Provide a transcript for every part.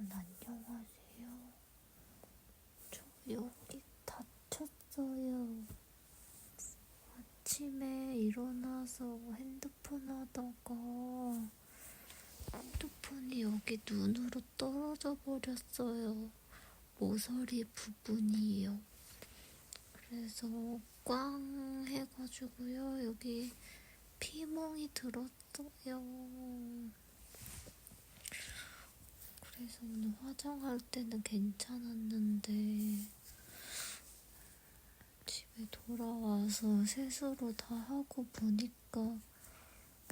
안녕하세요. 저 여기 다쳤어요. 아침에 일어나서 핸드폰 하다가 핸드폰이 여기 눈으로 떨어져 버렸어요. 모서리 부분이에요. 그래서 꽝 해가지고요. 여기 피멍이 들었어요. 그래서 오늘 화장할 때는 괜찮았는데 집에 돌아와서 세수로 다 하고 보니까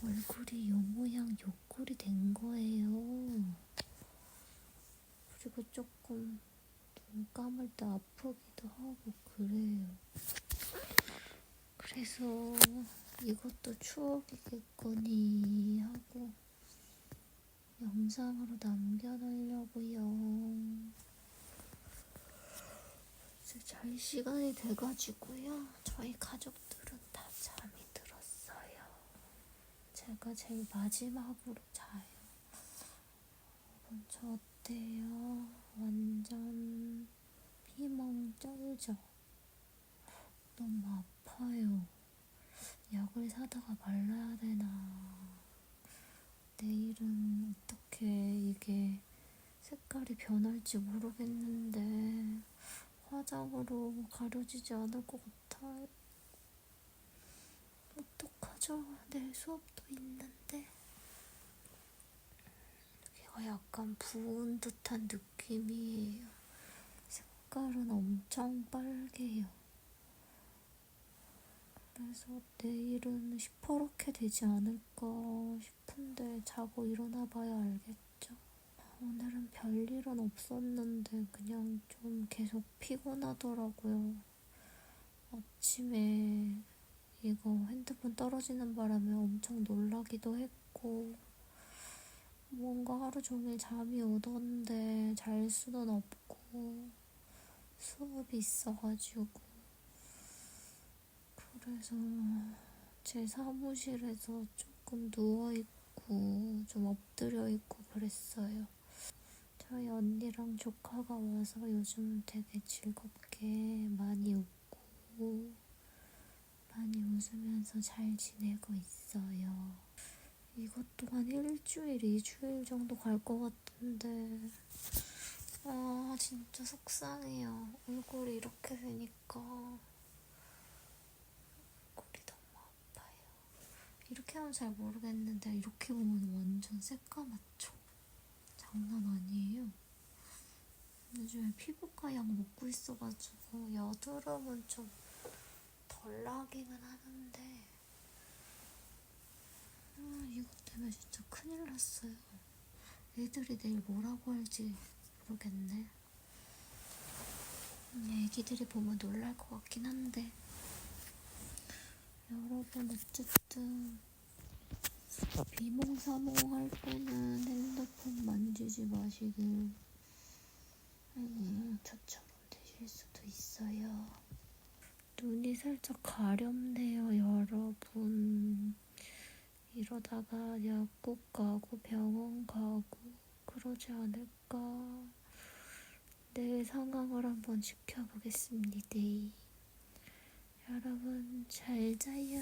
얼굴이 요 모양 요 꼴이 된 거예요. 그리고 조금 눈 감을 때 아프기도 하고 그래요. 그래서 이것도 추억이겠거니 하고 영상으로 남겨놓으려고요. 이제 잘 시간이 돼가지고요. 저희 가족들은 다 잠이 들었어요. 제가 제일 마지막으로 자요. 여러분 저 어때요? 완전 피멍 쩔죠? 너무 아파요. 약을 사다가 발라야 되나. 내일은 어떻게 이게 색깔이 변할지 모르겠는데 화장으로 가려지지 않을 것 같아요. 어떡하죠? 내일 수업도 있는데. 여기가 약간 부은 듯한 느낌이에요. 색깔은 엄청 빨개요. 그래서 내일은 시퍼렇게 되지 않을까 싶은데 자고 일어나 봐야 알겠죠. 오늘은 별일은 없었는데 그냥 좀 계속 피곤하더라고요. 아침에 이거 핸드폰 떨어지는 바람에 엄청 놀라기도 했고 뭔가 하루 종일 잠이 오던데 잘 수는 없고 수업이 있어가지고 그래서 제 사무실에서 조금 누워있고 좀 엎드려 있고 그랬어요. 저희 언니랑 조카가 와서 요즘 되게 즐겁게 많이 웃고 많이 웃으면서 잘 지내고 있어요. 이것 또한 일주일, 이주일 정도 갈 것 같은데 아 진짜 속상해요. 얼굴이 이렇게 되니까 얼굴이 너무 아파요. 하면 잘 모르겠는데 이렇게 보면 완전 새까맣죠. 장난 아니에요. 요즘에 피부과 약 먹고 있어가지고 여드름은 좀 덜 나기는 하는데 아, 이것 때문에 진짜 큰일 났어요. 애들이 내일 뭐라고 할지 모르겠네. 음, 애기들이 보면 놀랄 것 같긴 한데 여러분 어쨌든 비몽사몽할 때는 핸드폰 만지지 마시길 음, 저처럼 되실 수도 있어요. 눈이 살짝 가렵네요, 여러분. 이러다가 약국 가고 병원 가고 그러지 않을까. 내일 상황을 한번 지켜보겠습니다. 여러분 잘 자요.